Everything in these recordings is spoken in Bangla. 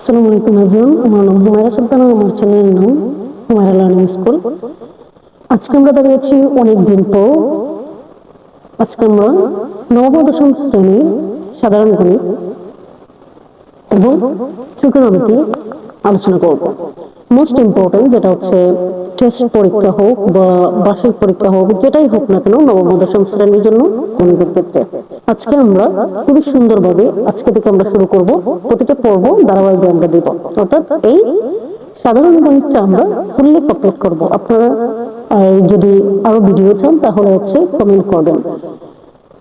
আসসালামু আলাইকুম এভরিওয়ান আমার নাম হুমায়রা সুলতানা, আমার চ্যানেলের নাম হুমায়রা লার্নিং স্কুল আজকে আমরা দাঁড়িয়েছি অনেক দিন পর, আজকে আমরা নবম দশম শ্রেণির সাধারণ গণিত এবং ত্রিকোণমিতি আলোচনা করব। মোস্ট ইম্পর্টেন্ট যেটা হচ্ছে টেস্ট পরীক্ষা হোক বা বার্ষিক পরীক্ষা হোক, যেটাই হোক না কেন নবম দশম শ্রেণির জন্য গণিতের ক্ষেত্রে। আজকে আমরা খুবই সুন্দরভাবে আজকে থেকে আমরা শুরু করব। প্রতিটা পর্ব ধারাবাহিক আমরা দিব। অর্থাৎ এই সাধারণ গণিতটা আমরা ফুললি কমপ্লিট করব। আপনারা যদি আরও ভিডিও চান, তাহলে হচ্ছে কমেন্ট করবেন।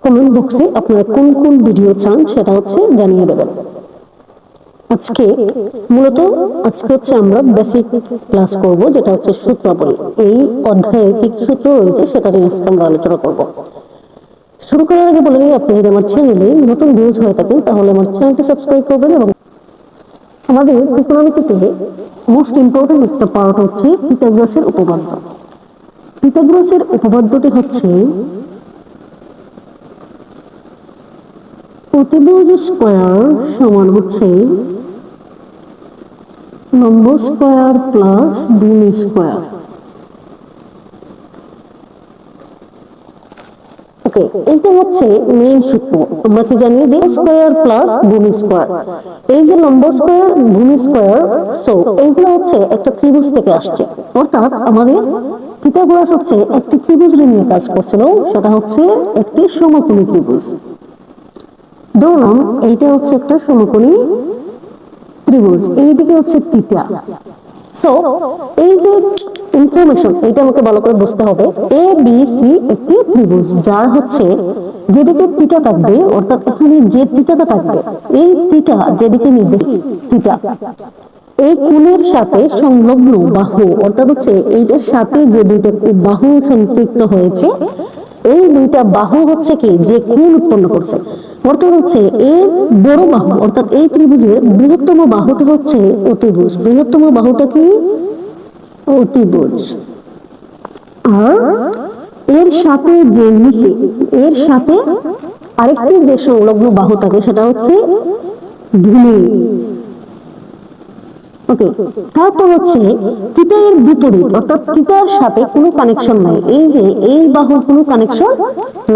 কমেন্ট বক্সে আপনারা কোন কোন ভিডিও চান, সেটা হচ্ছে জানিয়ে দেবেন। আজকে মূলত, আজকে হচ্ছে আমরা বেসিক ক্লাস করব, যেটা হচ্ছে সূত্রাবলী। এই অধ্যায়ে কি সূত্র রয়েছে, সেটা নিয়ে আজকে আমরা আলোচনা করব। শুরু করার আগে বলে নিই, আপনি যদি আমার চ্যানেলে নতুন ভিউজ হয়ে থাকেন, তাহলে আমার চ্যানেলটি সাবস্ক্রাইব করবেন এবং আমাদের ত্রিকোণমিতিতে মোস্ট ইম্পর্টেন্ট একটা পার্ট হচ্ছে পিথাগোরাসের উপপাদ্য। পিথাগোরাসের উপপাদ্যটি হচ্ছে প্রতিভুজ স্কোয়ার সমান হচ্ছে নম্বর স্কোয়ার প্লাস ভূমি স্কোয়ার ওকে এইটা হচ্ছে মেইন সূত্র। আমরা কি জানি যে স্কোয়ার প্লাস ভূমি স্কোয়ার এই যে লম্ব স্কোয়ার ভূমি স্কোয়ার সো এইগুলো হচ্ছে একটা ত্রিভুজ থেকে আসছে। অর্থাৎ আমাদের পিথাগোরাস হচ্ছে একটি ত্রিভুজ নিয়ে কাজ করছিল, সেটা হচ্ছে একটি সমকোণী ত্রিভুজ। ধরলাম এইটা হচ্ছে একটা সমকোণী ত্রিভুজ, এইদিকে হচ্ছে তিতা সো এই যে ইনফরমেশন এটা আমাকে ভালো করে বুঝতে হবে। এ বি সি একটি ত্রিভুজ, যার হচ্ছে যেদিকে তিটা থাকবে, অর্থাৎ এখানে যে তিটাটা থাকবে, এই তিটা যেদিকে নির্দেশ তিটা এই কোণের সাথে সংলগ্ন বাহু, অর্থাৎ হচ্ছে এইটার সাথে যে দুইটা বাহু সম্পৃক্ত হয়েছে, এই দুইটা বাহু হচ্ছে কি, যে কোণ উৎপন্ন করছে। অর্থাৎ হচ্ছে এর বড় বাহু, অর্থাৎ এই ত্রিভুজের বৃহত্তম বাহুটা হচ্ছে অতিভুজ। বৃহত্তম বাহুটা কি? অতিভুজ। আর এর সাথে যে নিচে, এর সাথে আরেকটি যে সংলগ্ন বাহু থাকে, সেটা হচ্ছে ভূমি ওকে, তারপর হচ্ছে থিটার বিপরীত, অর্থাৎ থিটার সাথে কোনো কানেকশন নাই। এই যে, এই বাহুর কোনো কানেকশন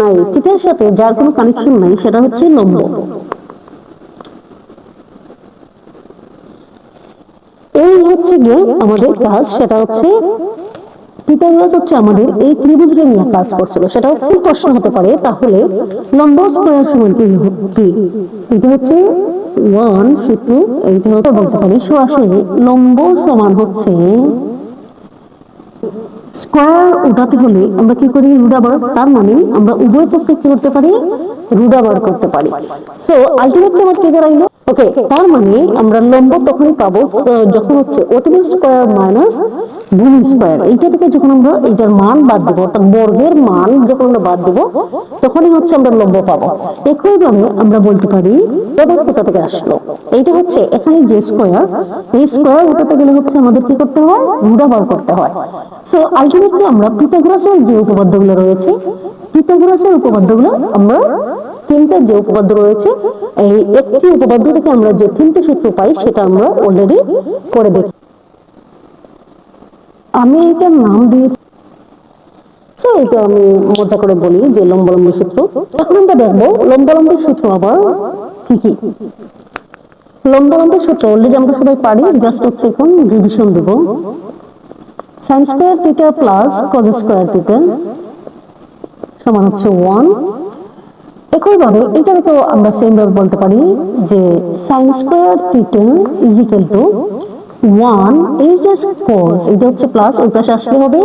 নাই। থিটার সাথে যার কোনো কানেকশন নাই, সেটা হচ্ছে লম্ব। গিয়ে আমাদের কাজ সেটা হচ্ছে হচ্ছে আমাদের এই ত্রিভুজটা নিয়ে কাজ করছিল। সেটা হচ্ছে প্রশ্ন হতে পারে, তাহলে স্কয়ার সমান কি কি? এটা হচ্ছে ওয়ান সূত্র এইটা বলতে পারি, সরাসরি লম্ব সমান হচ্ছে স্কয়ার উঠাতে হলে আমরা কি করি? রুডাবার তার মানে আমরা উভয় পক্ষে কি করতে পারি? রুডাবার করতে পারি। সো আলটিমেটলি আমার কি দাঁড়াইলো? ওকে তার মানে আমরা লম্ব তখন পাবো যখন হচ্ছে অতিভুজ স্কোয়ার মাইনাস ভূমি স্কোয়ার এইটা থেকে যখন আমরা এইটার মান বাদ দেবো, অর্থাৎ বর্গের মান যখন আমরা বাদ দেবো, তখনই হচ্ছে আমরা লম্ব পাবো। একইভাবে আমরা বলতে পারি কোথা থেকে আসলো। এইটা হচ্ছে এখানে যে স্কয়ার এই স্কয়ার উঠাতে গেলে হচ্ছে আমাদের কি করতে হয়? করতে হয়। সো আলটিমেটলি আমরা যে উপপাদ্যগুলো রয়েছে উপপাদ্যগুলো আমরা তিনটা যে উপপাদ্য রয়েছে, এই একটি উপপাদ্য থেকে আমরা যে তিনটে সূত্র পাই, সেটা আমরা অলরেডি দেখি। আমি এটার নাম দিয়েছি। এটা আমি মজা করে বলি যে লম্বালম্বী সূত্র। এখন আমরা দেখব, লম্বালম্বী সূত্র আবার কি কি লম্বালম্বী সূত্র অলরেডি আমরা সবাই পারি জাস্ট হচ্ছে এখন রিভিশন দেব। Sine square theta plus cos square theta সমান হচ্ছে ওয়ান একইভাবে এটাকেও আমরা সেম ভাবে বলতে পারি যে sine square theta is equal to one এই যে কজ এটা হচ্ছে প্লাস ওই পাশে আসলে হবে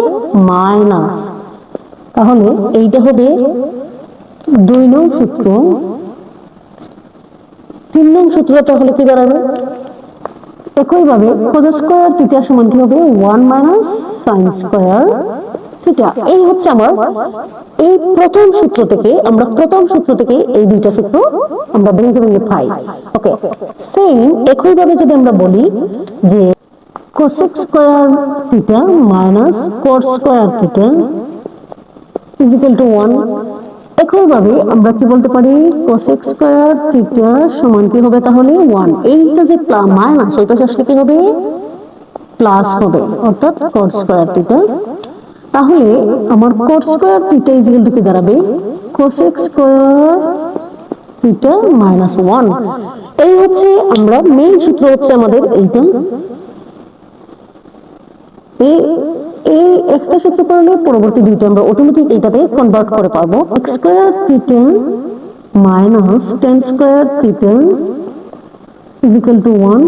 মাইনাস তাহলে এইটা হবে দুই নং সূত্র তিন নং সূত্রটা তাহলে কি দাঁড়াবে? একইভাবে কোজ স্কোয়ার থিটা সমান কি হবে? One minus sine square theta এই হচ্ছে আমার এই প্রথম সূত্র থেকে, আমরা প্রথম সূত্র থেকে এই দুইটা সূত্র আমরা ভেঙে ভেঙে পাই। ওকে সেম একইভাবে যদি আমরা বলি যে cosec square theta minus cot square theta is equal to one একইভাবে আমরা কি বলতে পারি? কোসেক স্কয়ার থিটা সমান কি হবে তাহলে? ওয়ান এইটা যে মাইনাস ওই পাশে আসলে কি হবে? প্লাস হবে, অর্থাৎ কট স্কয়ার থিটা তাহলে আমার cot square theta is equal to কি দাঁড়াবে? Cosec square theta minus one এই হচ্ছে আমরা মেইন সূত্র হচ্ছে আমাদের এইটা। এই এই একটা সূত্র করলে পরবর্তী দুইটা আমরা অটোমেটিক এইটাতে কনভার্ট করে পাবো। X square theta minus tan square theta is equal to one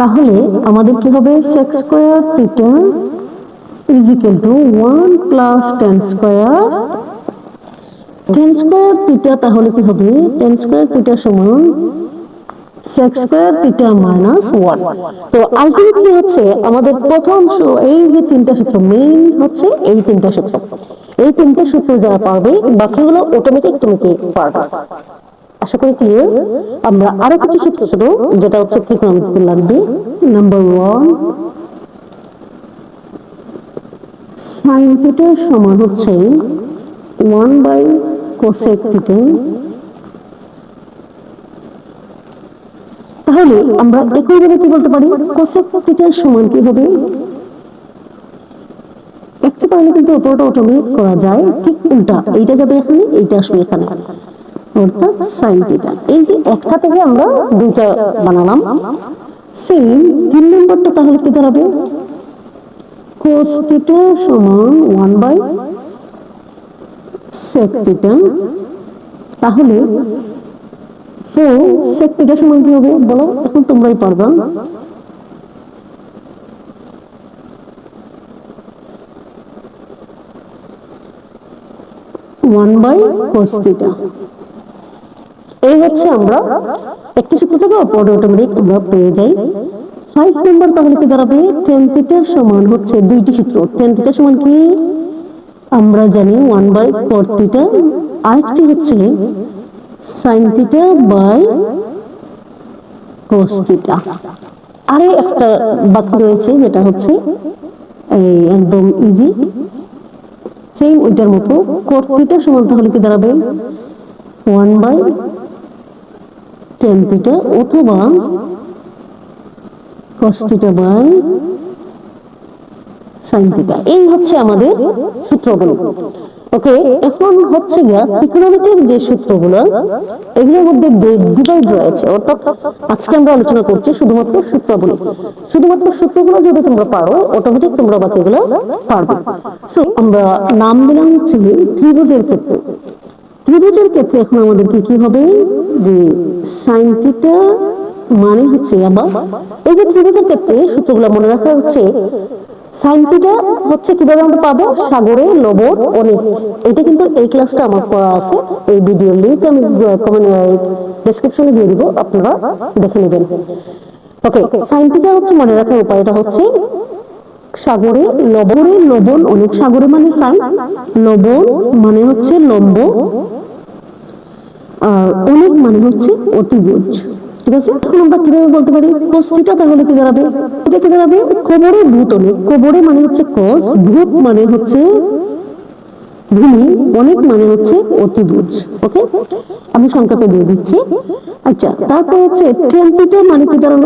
তাহলে আমাদের কি হবে? Sec square theta is equal to one plus tan square tan square theta তাহলে কি হবে? টেন স্কয়ার থিটা সমান sec square theta minus one তো আলটিমেটলি হচ্ছে আমাদের প্রথম এই যে তিনটা সূত্র মেইন হচ্ছে এই তিনটা সূত্র। এই তিনটা সূত্র যারা পারবে বাকিগুলো অটোমেটিক তুমি কি পারবে। আশা করি ক্লিয়ার আমরা আরও কিছু সূত্র শুধু, যেটা হচ্ছে ত্রিকোণমিতিতে লাগবে। নাম্বার ওয়ান সাইন থিটা সমান হচ্ছে ওয়ান বাই কোসেক থিটা তাহলে আমরা একইভাবে কি বলতে পারি? কোসেক থিটার সমান কি হবে? একটা পারলে কিন্তু অপরটা অটোমেটিক করা যায়। ঠিক উল্টা। এইটা যাবে এখানে, এইটা আসবে এখানে। অর্থাৎ সাইন থিটা এই যে একটা থেকে আমরা দুইটা বানালাম। সেম তিন নম্বরটা তাহলে কি দাঁড়াবে? কোস থিটা সমান ওয়ান বাই সেক থিটা তাহলে ফোর সেক থিটা সমান কি হবে, বলো, এখন তোমরাই পারবা। ওয়ান বাই কোস থিটা এই হচ্ছে আমরা একটি সূত্র থেকে অপর অটোমেটিক আমরা পেয়ে যাই। ফাইভ নাম্বার তাহলে কি দাঁড়াবে? টেন থিটার সমান হচ্ছে দুইটি সূত্র। টেন থিটার সমান কি? আমরা জানি ওয়ান বাই ফোর থিটা আরেকটি হচ্ছে sine theta by cos theta আরে একটা বাকি রয়েছে যেটা হচ্ছে, এই একদম ইজি সেম ওইটার মতো। কোট থিটা সমান তাহলে কি দাঁড়াবে? ওয়ান বাই টেন থিটা অথবা cos theta by sin theta এই হচ্ছে আমাদের সূত্রগুলো ওকে, এখন হচ্ছে গিয়া যে সূত্রগুলো, এগুলোর মধ্যে ডিভাইড রয়েছে, অর্থাৎ আজকে আমরা আলোচনা করছি শুধুমাত্র সূত্রগুলো। শুধুমাত্র সূত্রগুলো যদি তোমরা পারো অটোমেটিক তোমরা বাকিগুলো পারবে। সো আমরা নাম দিলাম হচ্ছে ত্রিভুজের ক্ষেত্রে। ত্রিভুজের ক্ষেত্রে এখন আমাদের কি কি হবে? যে সাইন থিটা মানে হচ্ছে আবার, এই যে ত্রিভুজের ক্ষেত্রে সূত্রগুলো মনে রাখা হচ্ছে সাইন হচ্ছে কীভাবে আমরা পাবো? সাগরে লবণ অনেক এটা কিন্তু এই ক্লাসটা আমার করা আছে। এই ভিডিও লিংক আমি ডেসক্রিপশনে দিয়ে দিব। আপনারা দেখে নেবেন। ওকে সাইন হচ্ছে মনে রাখার উপায়টা হচ্ছে সাগরে লবণে লবণ অনেক সাগরে মানে সাইন লবণ মানে হচ্ছে লম্ব অনেক মানে হচ্ছে অতিভুজ ঠিক আছে? এখন আমরা কীভাবে বলতে পারি? কস্তিটা তাহলে কি দাঁড়াবে? এটা কি দাঁড়াবে? কোবরে ভূত অনেক কোবরে মানে হচ্ছে কস ভূত মানে হচ্ছে ভূমি, অনেক মানে হচ্ছে অতিভুজ ওকে? আমি সংখ্যাটা দিয়ে দিচ্ছি। আচ্ছা তারপর হচ্ছে টেন থিটা মানে কি দাঁড়াল?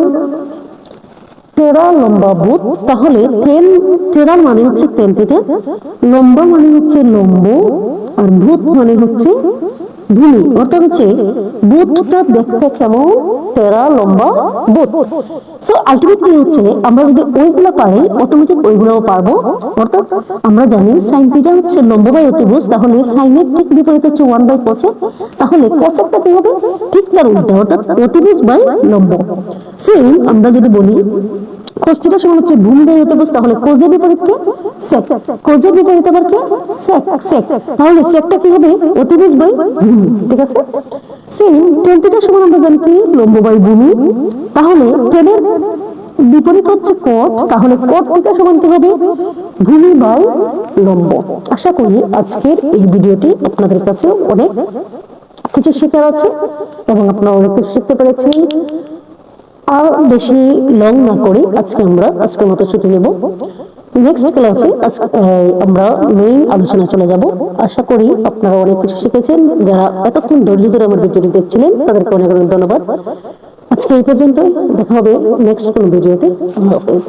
তেরা লম্বা ভূত তাহলে টেন তেরার মানে হচ্ছে টেন থিটা লম্বা মানে হচ্ছে লম্ব, আর ভূত মানে হচ্ছে ভূমি অর্থাৎ হচ্ছে বুথটা দেখতে কেমন? তেরা লম্বা বুথ সো আলটিমেটলি হচ্ছে, আমরা যদি ওইগুলো পারি অটোমেটিক ওইগুলোও পারব। অর্থাৎ আমরা জানি সাইন থিটা হচ্ছে লম্ব বাই অতিভুজ, তাহলে সাইনের ঠিক বিপরীত হচ্ছে ওয়ান বাই কোসেক তাহলে কোসেকটা কি হবে? ঠিক তার উল্টা, অর্থাৎ অতিভুজ বাই লম্ব। সেম আমরা যদি বলি কোস্তিটা সমান হচ্ছে ভূমি বাই অতিভুজ তাহলে কোজের বিপরীত কে? সেক কোজের বিপরীত আবার কে? সেক সেক তাহলে সেকটা কি হবে? অতিভুজ বাই ভূমি, ঠিক আছে? সেম টেন সমান আমরা জানি কি? লম্ব বাই ভূমি। তাহলে টেনের বিপরীত হচ্ছে কোট, তাহলে কোট থিটা সমান কি হবে? ভূমি বাই লম্ব। আশা করি আজকের এই ভিডিওটি আপনাদের কাছে অনেক কিছু শেখার আছে এবং আপনারা অনেক কিছু শিখতে পেরেছেন। আর বেশি লং না করে আজকে আমরা, আজকের মতো ছুটি নেব। নেক্সট ক্লাসে আমরা মেইন আলোচনা চলে যাব। আশা করি আপনারা অনেক কিছু শিখেছেন। যারা এতক্ষণ ধৈর্য ধরে আমার ভিডিওটি দেখছিলেন, তাদেরকে অনেক অনেক ধন্যবাদ। আজকে এই পর্যন্ত দেখা হবে নেক্সট কোনো ভিডিওতে। আল্লাহ হাফেজ।